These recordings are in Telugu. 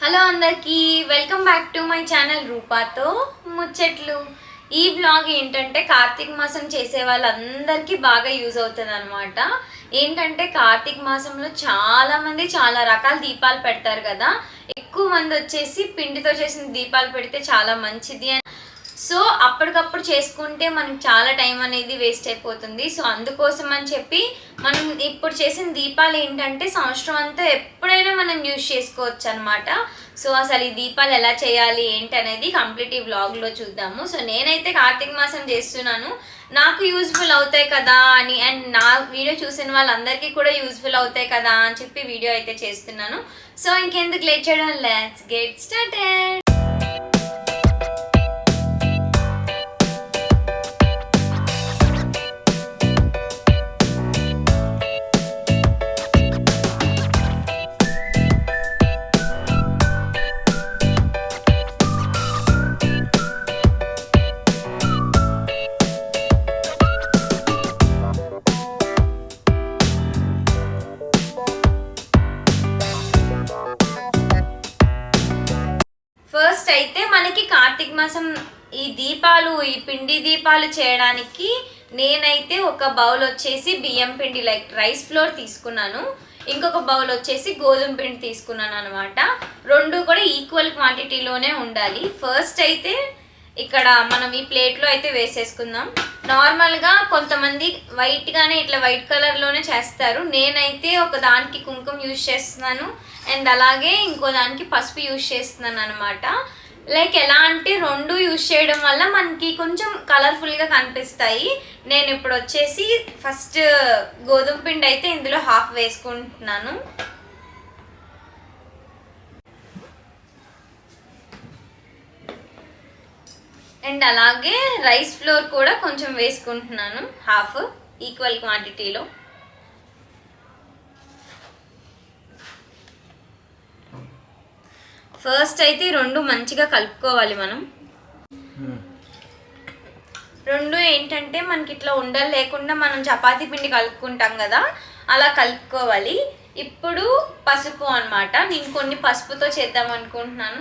హలో అందరికీ welcome back to my channel రూపాతో ముచ్చట్లు. ఈ బ్లాగ్ ఏంటంటే కార్తీక మాసం చేసే వాళ్ళందరికీ బాగా యూజ్ అవుతుంది అనమాట ఏంటంటే కార్తీక మాసంలో చాలామంది చాలా రకాల దీపాలు పెడతారు కదా. ఎక్కువ మంది వచ్చేసి పిండితో చేసిన దీపాలు పెడితే చాలా మంచిది అని సో అప్పటికప్పుడు చేసుకుంటే మనకి చాలా టైం అనేది వేస్ట్ అయిపోతుంది. సో అందుకోసం అని చెప్పి మనం ఇప్పుడు చేసిన దీపాలు ఏంటంటే సంవత్సరం అంతా ఎప్పుడైనా మనం యూజ్ చేసుకోవచ్చు అనమాట సో అసలు ఈ దీపాలు ఎలా చేయాలి ఏంటి అనేది కంప్లీట్ ఈ వ్లాగ్లో చూద్దాము. సో నేనైతే కార్తీక మాసం చేస్తున్నాను. నాకు యూజ్ఫుల్ అవుతాయి కదా అని అండ్ నా వీడియో చూసిన వాళ్ళందరికీ కూడా యూజ్ఫుల్ అవుతాయి కదా అని చెప్పి వీడియో అయితే చేస్తున్నాను. సో ఇంకెందుకు లేట్ చేయడం? Let's get started! కార్తీక ఈ దీపాలు ఈ పిండి దీపాలు చేయడానికి నేనైతే ఒక బౌల్ వచ్చేసి బియ్యం పిండి లైక్ రైస్ ఫ్లోర్ తీసుకున్నాను. ఇంకొక బౌల్ వచ్చేసి గోధుమ పిండి తీసుకున్నాను అనమాట రెండు కూడా ఈక్వల్ క్వాంటిటీలోనే ఉండాలి. ఫస్ట్ అయితే ఇక్కడ మనం ఈ ప్లేట్లో అయితే వేసేసుకుందాం. నార్మల్గా కొంతమంది వైట్గానే ఇట్లా వైట్ కలర్లోనే చేస్తారు. నేనైతే ఒక దానికి కుంకుమ యూజ్ చేస్తున్నాను. అండ్ అలాగే ఇంకో దానికి పసుపు యూజ్ చేస్తున్నాను అనమాట లైక్ ఎలా అంటే రెండు యూజ్ చేయడం వల్ల మనకి కొంచెం కలర్ఫుల్గా కనిపిస్తాయి. నేను ఇప్పుడు వచ్చేసి ఫస్ట్ uh, గోధుమ పిండి అయితే ఇందులో హాఫ్ వేసుకుంటున్నాను. అండ్ అలాగే రైస్ ఫ్లోర్ కూడా కొంచెం వేసుకుంటున్నాను. హాఫ్ ఈక్వల్ క్వాంటిటీలో ఫస్ట్ అయితే రెండు మంచిగా కలుపుకోవాలి మనం. రెండు ఏంటంటే మనకి ఇట్లా ఉండలు లేకుండా మనం చపాతీ పిండి కలుపుకుంటాం కదా అలా కలుపుకోవాలి. ఇప్పుడు పసుపు అనమాట నేను కొన్ని పసుపుతో చేద్దాం అనుకుంటున్నాను.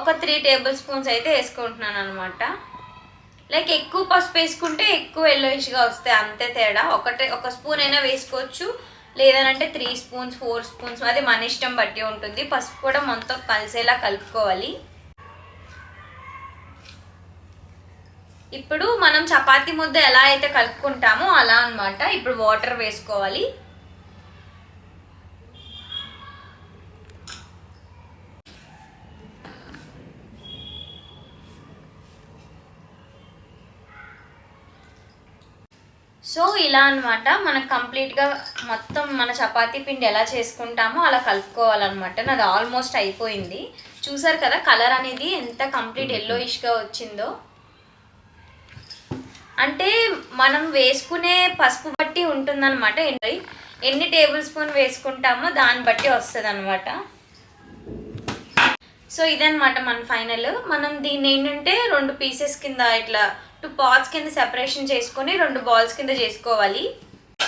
ఒక త్రీ టేబుల్ స్పూన్స్ అయితే వేసుకుంటున్నాను అనమాట లైక్ ఎక్కువ పసుపు వేసుకుంటే ఎక్కువ ఎల్లోయిష్గా వస్తాయి అంతే తేడా. ఒకటే ఒక స్పూన్ అయినా వేసుకోవచ్చు. లేదనంటే త్రీ స్పూన్స్ ఫోర్ స్పూన్స్ అది మన ఇష్టం బట్టి ఉంటుంది. పసుపు కూడా మొత్తం కలిసేలా కలుపుకోవాలి. ఇప్పుడు మనం చపాతీ ముద్ద ఎలా అయితే కలుపుకుంటామో అలా అనమాట ఇప్పుడు వాటర్ వేసుకోవాలి. సో ఇలా అన్నమాట. మనకు కంప్లీట్గా మొత్తం మన చపాతీ పిండి ఎలా చేసుకుంటామో అలా కలుపుకోవాలన్నమాట. నాది ఆల్మోస్ట్ అయిపోయింది. చూసారు కదా కలర్ అనేది ఎంత కంప్లీట్ ఎల్లోయిష్గా వచ్చిందో. అంటే మనం వేసుకునే పసుపు బట్టి ఉంటుందన్నమాట. ఎన్ని ఎన్ని టేబుల్ స్పూన్ వేసుకుంటామో దాన్ని బట్టి వస్తుంది అనమాట సో ఇదన్నమాట మన ఫైనల్ మనం దీన్ని ఏంటంటే రెండు పీసెస్ కింద ఇట్లా టూ పాట్స్ కింద సెపరేషన్ చేసుకొని రెండు బాల్స్ కింద చేసుకోవాలి.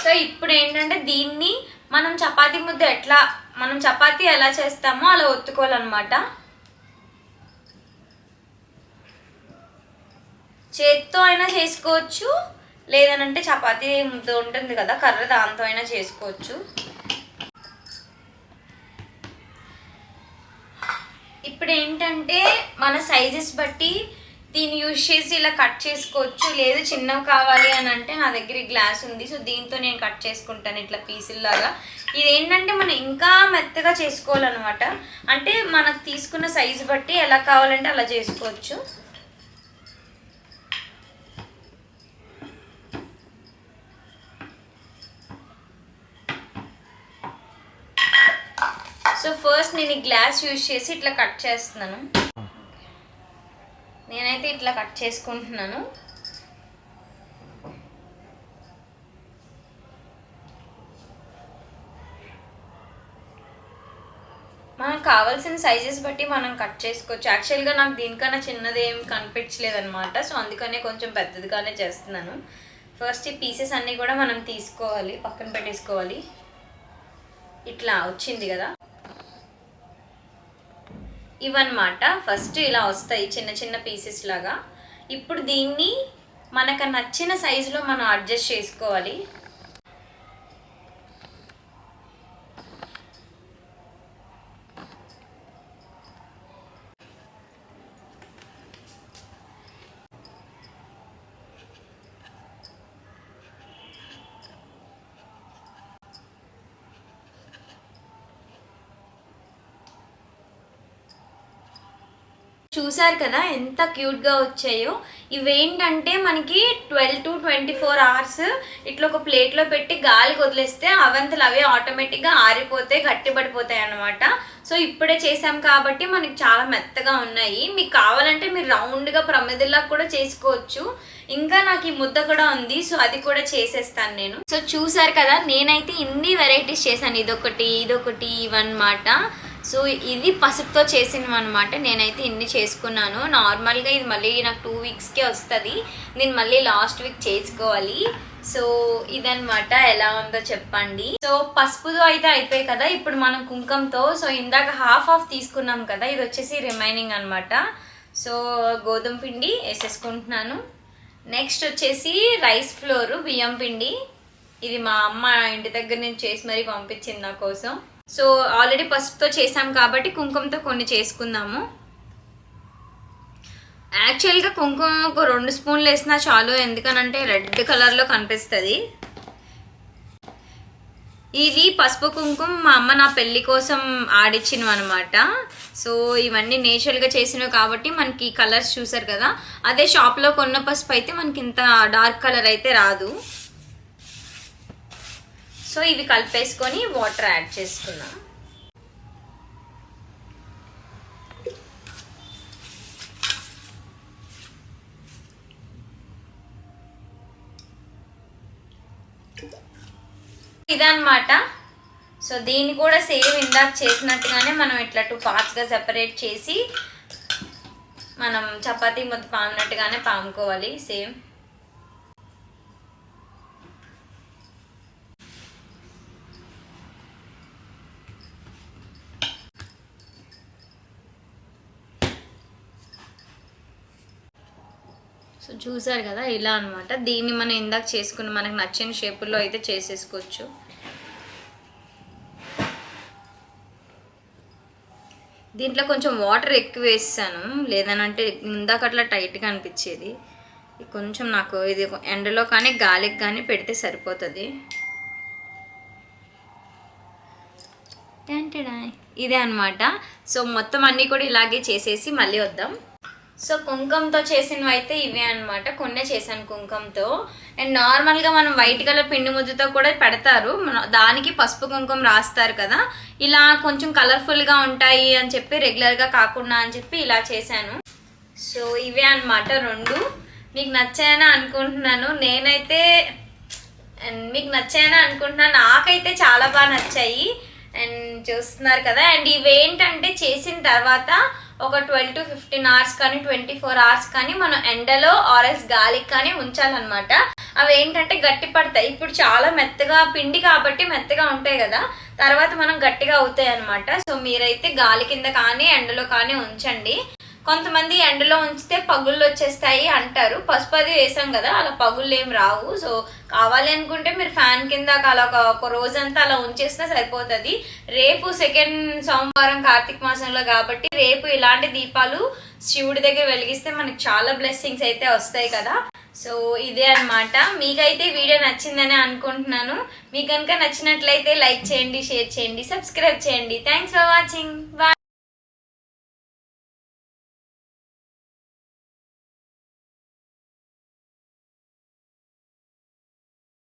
సో ఇప్పుడు ఏంటంటే దీన్ని మనం చపాతీ ముద్ద ఎట్లా మనం చపాతీ ఎలా చేస్తామో అలా ఒత్తుకోవాలన్నమాట. చేత్తో అయినా చేసుకోవచ్చు లేదనంటే చపాతీ ముద్ద ఉంటుంది కదా కర్ర దాంతో అయినా చేసుకోవచ్చు. ఇప్పుడు ఏంటంటే మన సైజెస్ బట్టి దీన్ని యూజ్ చేసి ఇలా కట్ చేసుకోవచ్చు. లేదు చిన్నవి కావాలి అని అంటే నా దగ్గర గ్లాస్ ఉంది. సో దీంతో నేను కట్ చేసుకుంటాను ఇట్లా పీసుల్లాగా ఇది ఏంటంటే మనం ఇంకా మెత్తగా చేసుకోవాలన్నమాట. అంటే మనకు తీసుకున్న సైజు బట్టి ఎలా కావాలంటే అలా చేసుకోవచ్చు. సో ఫస్ట్ నేను ఈ గ్లాస్ యూజ్ చేసి ఇట్లా కట్ చేస్తున్నాను. నేనైతే ఇట్లా కట్ చేసుకుంటున్నాను. మనకు కావాల్సిన సైజెస్ బట్టి మనం కట్ చేసుకోవచ్చు. యాక్చువల్గా నాకు దీనికన్నా చిన్నది ఏం కనిపించలేదు అనమాట సో అందుకనే కొంచెం పెద్దదిగానే చేస్తున్నాను. ఫస్ట్ ఈ పీసెస్ అన్నీ కూడా మనం తీసుకోవాలి. పక్కన పెట్టేసుకోవాలి. ఇట్లా వచ్చింది కదా. ఇవన్నమాట. ఫస్ట్ ఇలా వస్తాయి చిన్న చిన్న పీసెస్ లాగా. ఇప్పుడు దీన్ని మనకు నచ్చిన సైజులో మనం అడ్జస్ట్ చేసుకోవాలి. చూసారు కదా ఎంత క్యూట్గా వచ్చాయో. ఇవేంటంటే మనకి twelve to twenty four hours ఇట్లా ఒక ప్లేట్లో పెట్టి గాలికి వదిలేస్తే అవంతలు అవే ఆటోమేటిక్గా ఆరిపోతాయి గట్టిపడిపోతాయి అన్నమాట. సో ఇప్పుడే చేసాం కాబట్టి మనకి చాలా మెత్తగా ఉన్నాయి. మీకు కావాలంటే మీరు రౌండ్గా ప్రమిదిలా కూడా చేసుకోవచ్చు. ఇంకా నాకు ఈ ముద్ద కూడా ఉంది సో అది కూడా చేసేస్తాను నేను. సో చూసారు కదా నేనైతే ఇన్ని వెరైటీస్ చేశాను. ఇదొకటి ఇదొకటి ఇవన్నమాట. సో ఇది పసుపుతో చేసినవి అనమాట నేనైతే ఇన్ని చేసుకున్నాను. నార్మల్గా ఇది మళ్ళీ నాకు టూ వీక్స్కే వస్తుంది. నేను మళ్ళీ లాస్ట్ వీక్ చేసుకోవాలి. సో ఇదనమాట ఎలా ఉందో చెప్పండి. సో పసుపుతో అయితే అయిపోయాయి కదా. ఇప్పుడు మనం కుంకంతో సో ఇందాక హాఫ్ ఆఫ్ తీసుకున్నాం కదా. ఇది వచ్చేసి రిమైనింగ్ అనమాట సో గోధుమ పిండి వేసేసుకుంటున్నాను. నెక్స్ట్ వచ్చేసి రైస్ ఫ్లోర్ బియ్యం పిండి. ఇది మా అమ్మ ఇంటి దగ్గర నుంచి చేసి మరీ పంపించింది నా కోసం. సో ఆల్రెడీ పసుపుతో చేసాం కాబట్టి కుంకుమతో కొన్ని చేసుకుందాము. యాక్చువల్గా కుంకుమ ఒక రెండు స్పూన్లు వేసినా చాలు ఎందుకనంటే రెడ్ కలర్లో కనిపిస్తుంది. ఇది పసుపు కుంకుమ మా అమ్మ నా పెళ్ళి కోసం ఆడిచ్చినవి అనమాట సో ఇవన్నీ నేచురల్గా చేసినవి కాబట్టి మనకి కలర్స్ చూసారు కదా అదే షాప్లో కొన్న పసుపు అయితే మనకి ఇంత డార్క్ కలర్ అయితే రాదు. సో ఇవి కలిపేసుకొని వాటర్ యాడ్ చేసుకుందాం ఇదన్నమాట. సో దీన్ని కూడా సేమ్ ఇందాక చేసినట్టుగానే మనం ఇట్లా టూ పార్ట్స్గా సెపరేట్ చేసి మనం చపాతీ ముద్ద పామినట్టుగానే పాముకోవాలి. సేమ్ సో చూసారు కదా ఇలా అన్నమాట. దీన్ని మనం ఇందాక చేసుకున్న మనకు నచ్చిన షేపుల్లో అయితే చేసేసుకోవచ్చు. దీంట్లో కొంచెం వాటర్ ఎక్కువ వేసాను. లేదనంటే ఇందాక అట్లా టైట్గా అనిపించేది. కొంచెం నాకు ఇది ఎండలో కానీ గాలికి కానీ పెడితే సరిపోతుంది. ఇదే అనమాట సో మొత్తం అన్నీ కూడా ఇలాగే చేసేసి మళ్ళీ వద్దాం. సో కుంకుమతో చేసినవి అయితే ఇవే అనమాట కొన్నే చేశాను కుంకుమతో. అండ్ నార్మల్గా మనం వైట్ కలర్ పిండి ముద్దతో కూడా పెడతారు. మన- దానికి పసుపు కుంకుమ రాస్తారు కదా. ఇలా కొంచెం కలర్ఫుల్గా ఉంటాయి అని చెప్పి రెగ్యులర్గా కాకుండా అని చెప్పి ఇలా చేశాను. సో ఇవే అనమాట రెండు. మీకు నచ్చాయని అనుకుంటున్నాను. నేనైతే అండ్ మీకు నచ్చాయని అనుకుంటున్నాను. నాకైతే చాలా బాగా నచ్చాయి. అండ్ చూస్తున్నారు కదా. అండ్ ఇవేంటంటే చేసిన తర్వాత ఒక ట్వెల్వ్ టు ఫిఫ్టీన్ అవర్స్ కానీ ట్వంటీ ఫోర్ అవర్స్ కానీ మనం ఎండలో ఆర్ఎస్ గాలికి కానీ ఉంచాలన్నమాట. అవి ఏంటంటే గట్టి పడతాయి. ఇప్పుడు చాలా మెత్తగా పిండి కాబట్టి మెత్తగా ఉంటాయి కదా. తర్వాత మనం గట్టిగా అవుతాయి అనమాట సో మీరైతే గాలి కింద కానీ ఎండలో కానీ ఉంచండి. కొంతమంది ఎండలో ఉంచితే పగుళ్ళు వచ్చేస్తాయి అంటారు. పసుపు అది వేసాం కదా అలా పగుళ్ళు ఏం రావు. సో కావాలి అనుకుంటే మీరు ఫ్యాన్ కింద అలా ఒక ఒక రోజంతా అలా ఉంచేస్తే సరిపోతుంది. రేపు సెకండ్ సోమవారం కార్తీక మాసంలో కాబట్టి రేపు ఇలాంటి దీపాలు శివుడి దగ్గర వెలిగిస్తే మనకి చాలా బ్లెస్సింగ్స్ అయితే వస్తాయి కదా. సో ఇదే అన్నమాట. మీకైతే వీడియో నచ్చిందని అనుకుంటున్నాను. మీకు కనుక నచ్చినట్లయితే లైక్ చేయండి షేర్ చేయండి సబ్స్క్రైబ్ చేయండి. Thanks for watching bye